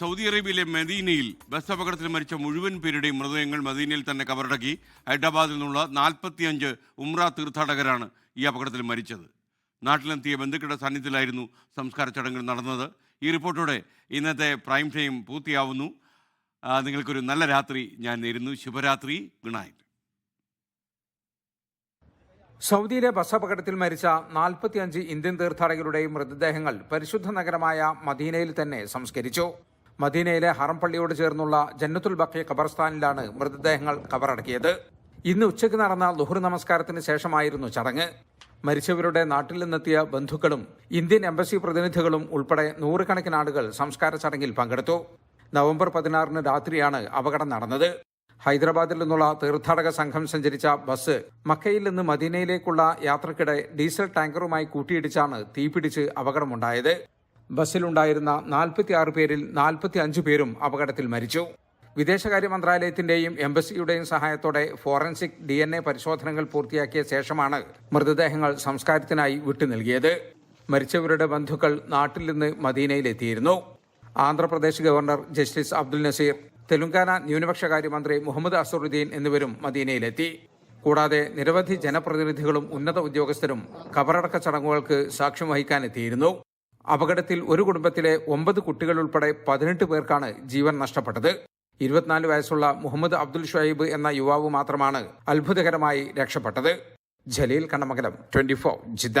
Saudi അറേബ്യയിലെ മദീനയിൽ bus അപകടത്തിൽ മരിച്ച മുഴുവൻ പേരുടെയും മൃതദേഹങ്ങൾ മദീനയിൽ തന്നെ കബറടക്കി. ഹൈദരാബാദിൽ നിന്നുള്ള നാൽപ്പത്തിയഞ്ച് ഉംറ തീർത്ഥാടകരാണ് ഈ അപകടത്തിൽ മരിച്ചത്. നാട്ടിലെത്തിയ ബന്ധുക്കളുടെ സാന്നിധ്യത്തിലായിരുന്നു സംസ്കാര ചടങ്ങുകൾ നടന്നത്. ഈ റിപ്പോർട്ടോടെ ഇന്നത്തെ പ്രൈം ടൈം പൂർത്തിയാവുന്നു. നിങ്ങൾക്കൊരു നല്ല രാത്രി ഞാൻ നേരുന്നു. ശുഭരാത്രി. നൈറ്റ്. സൗദിയിലെ ബസ് അപകടത്തിൽ മരിച്ച നാൽപ്പത്തിയഞ്ച് ഇന്ത്യൻ തീർത്ഥാടകരുടെയും മൃതദേഹങ്ങൾ പരിശുദ്ധ നഗരമായ മദീനയിൽ തന്നെ സംസ്കരിച്ചു. മദീനയിലെ ഹറം പള്ളിയോട് ചേർന്നുള്ള ജന്നത്തുൽ ബക്കി ഖബർസ്ഥാനിലാണ് മൃതദേഹങ്ങൾ കബറടക്കിയത്. ഇന്ന് ഉച്ചയ്ക്ക് നടന്ന ലുഹർ നമസ്കാരത്തിന് ശേഷമായിരുന്നു ചടങ്ങ്. മരിച്ചവരുടെ നാട്ടിൽ നിന്നെത്തിയ ബന്ധുക്കളും ഇന്ത്യൻ എംബസി പ്രതിനിധികളും ഉൾപ്പെടെ നൂറുകണക്കിന് ആളുകൾ സംസ്കാര ചടങ്ങിൽ പങ്കെടുത്തു. നവംബർ പതിനാറിന് രാത്രിയാണ് അപകടം നടന്നത്. ഹൈദരാബാദിൽ നിന്നുള്ള തീർത്ഥാടക സംഘം സഞ്ചരിച്ച ബസ് മക്കയിൽ നിന്ന് മദീനയിലേക്കുള്ള യാത്രക്കിടെ ഡീസൽ ടാങ്കറുമായി കൂട്ടിയിടിച്ചാണ് തീപിടിച്ച് അപകടമുണ്ടായത്. ബസ്സിലുണ്ടായിരുന്ന നാൽപ്പത്തിയാറ് പേരിൽ നാൽപ്പത്തി അഞ്ച് പേരും അപകടത്തിൽ മരിച്ചു. വിദേശകാര്യ മന്ത്രാലയത്തിന്റെയും എംബസിയുടെയും സഹായത്തോടെ ഫോറൻസിക് ഡി എൻ എ പരിശോധനകൾ പൂർത്തിയാക്കിയ ശേഷമാണ് മൃതദേഹങ്ങൾ സംസ്കാരത്തിനായി വിട്ടു നൽകിയത് മരിച്ചവരുടെ ബന്ധുക്കൾ നാട്ടിൽ നിന്ന് മദീനയിലെത്തിയിരുന്നു. ആന്ധ്രാപ്രദേശ് ഗവർണർ ജസ്റ്റിസ് അബ്ദുൽ നസീർ തെലുങ്കാന ന്യൂനപക്ഷകാര്യമന്ത്രി മുഹമ്മദ് അസറുദ്ദീൻ എന്നിവരും മദീനയിലെത്തി. കൂടാതെ നിരവധി ജനപ്രതിനിധികളും ഉന്നത ഉദ്യോഗസ്ഥരും കബറടക്ക ചടങ്ങുകൾക്ക് സാക്ഷ്യം വഹിക്കാനെത്തിയിരുന്നു. അപകടത്തിൽ ഒരു കുടുംബത്തിലെ ഒമ്പത് കുട്ടികൾ ഉൾപ്പെടെ പതിനെട്ട് പേർക്കാണ് ജീവൻ നഷ്ടപ്പെട്ടത്. ഇരുപത്തിനാല് വയസ്സുള്ള മുഹമ്മദ് അബ്ദുൽ ഷുഹൈബ് എന്ന യുവാവ് മാത്രമാണ് അത്ഭുതകരമായി രക്ഷപ്പെട്ടത്. Jaleel Kannamangalam twenty four Jeddah.